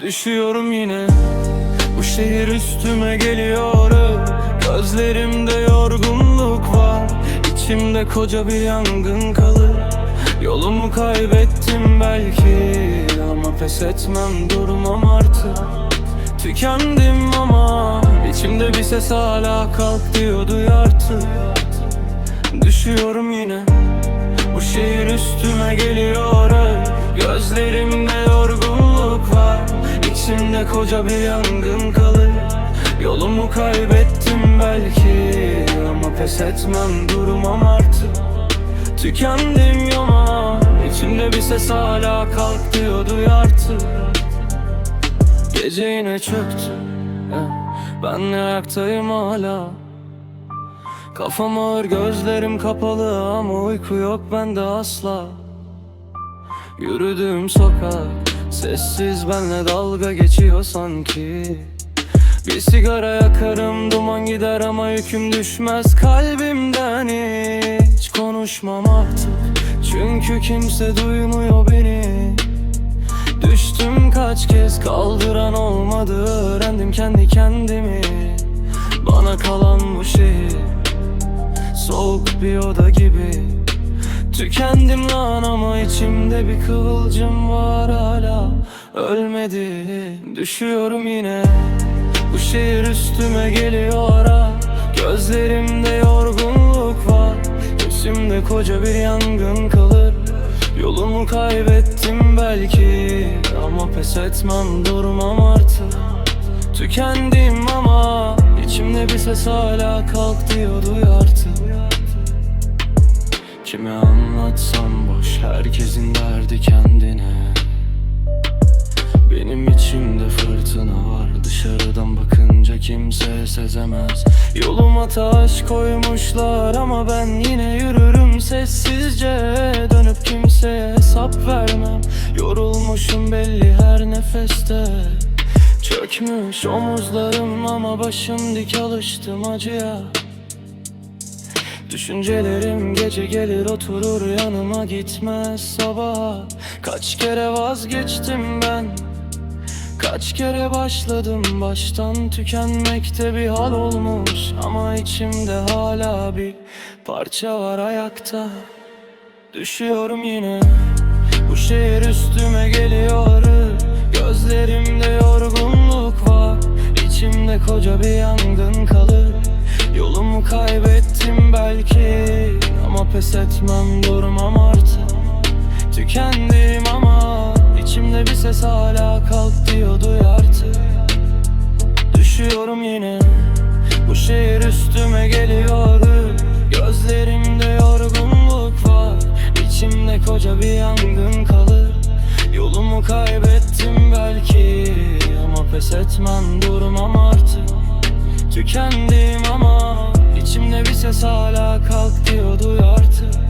Düşüyorum yine. Bu şehir üstüme geliyor. Gözlerimde yorgunluk var. İçimde koca bir yangın kalır. Yolumu kaybettim belki Ama pes etmem durmam artık. Tükendim ama içimde bir ses hala kalk diyor duy artık. Düşüyorum yine. Bu şehir üstüme geliyor. Var İçimde koca bir yangın kalır. Yolumu kaybettim belki Ama pes etmem durmam artık. Tükendim ama içimde bir ses hala kalk diyor duy artık Gece yine çöktü Ben ayaktayım hala. Kafam ağır gözlerim kapalı ama uyku yok bende asla. Yürüdüğüm sokak sessiz benle dalga geçiyor sanki. Bir sigara yakarım duman gider ama yüküm düşmez kalbimden hiç. Konuşmam artık Çünkü kimse duymuyor beni. Düştüm kaç kez kaldıran olmadı Öğrendim kendi kendimi. Bana kalan bu şehir Soğuk bir oda gibi Tükendim lan ama içimde bir kıvılcım var hala. Ölmedi Düşüyorum yine. Bu şehir üstüme geliyor ha Gözlerimde yorgunluk var. Üstümde koca bir yangın kalır. Yolumu kaybettim belki Ama pes etmem durmam artık. Tükendim ama içimde bir ses hala kalk diyor duy artık Kime anlatsam boş herkesin derdi kendine. Benim içimde fırtına var dışarıdan bakınca kimse sezemez. Yoluma taş koymuşlar ama ben yine yürürüm sessizce. Dönüp kimseye hesap vermem Yorulmuşum belli her nefeste. Çökmüş omuzlarım ama başım dik alıştım acıya Düşüncelerim gece gelir oturur yanıma gitmez sabah. Kaç kere vazgeçtim ben? Kaç kere başladım baştan tükenmekte bir hal olmuş. Ama içimde hala bir parça var ayakta. Düşüyorum yine. Bu şehir üstüme geliyor. Gözlerimde yorgunluk var. İçimde koca bir yangın kalır Yolumu kaybettim belki Ama pes etmem durmam artık. Tükendim ama içimde bir ses hala kalk diyor duy artık. Düşüyorum yine Bu şehir üstüme geliyor. Gözlerimde yorgunluk var İçimde koca bir yangın kalır. Yolumu kaybettim belki Ama pes etmem durmam artık. Tükendim ama içimde bir ses hala kalk diyor duy artık